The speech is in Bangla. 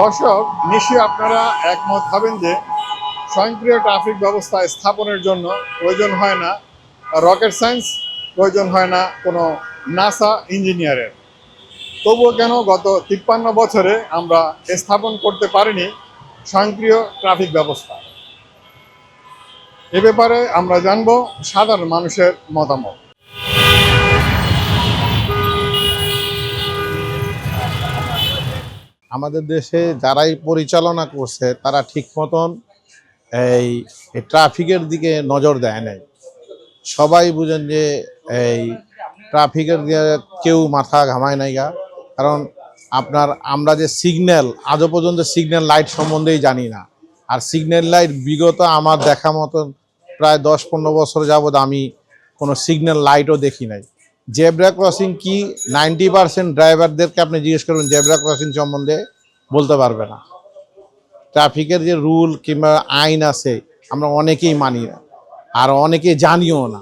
দর্শক, নিশ্চয়ই আপনারা একমত হবেন যে স্বয়ংক্রিয় ট্রাফিক ব্যবস্থা স্থাপনের জন্য প্রয়োজন হয় না। রকেট সায়েন্স প্রয়োজন হয় না কোনো নাসা ইঞ্জিনিয়ারের। তবুও কেন গত তিপ্পান্ন বছরে আমরা স্থাপন করতে পারিনি স্বয়ংক্রিয় ট্রাফিক ব্যবস্থা? এ ব্যাপারে আমরা জানব সাধারণ মানুষের মতামত। আমাদের দেশে যারাই পরিচালনা করছে, তারা ঠিক মতন এই ট্রাফিকের দিকে নজর দেয় নাই। সবাই বুঝেন যে এই ট্রাফিকের দিকে কেউ মাথা ঘামায় নাই গা। কারণ আপনার, আমরা যে সিগন্যাল, আজও পর্যন্ত সিগন্যাল লাইট সম্বন্ধেই জানি না। আর সিগন্যাল লাইট বিগত আমার দেখা মতন প্রায় দশ পনেরো বছর যাবৎ আমি কোনো সিগন্যাল লাইটও দেখি নাই। জেব্রা ক্রসিং কি নাইনটি পার্সেন্ট ড্রাইভারদেরকে আপনি জিজ্ঞেস করবেন জেব্রা ক্রসিং সম্বন্ধে, বলতে পারবে না। ট্রাফিকের যে রুল কিংবা আইন আছে, আমরা অনেকেই মানি না, আর অনেকেই জানিও না।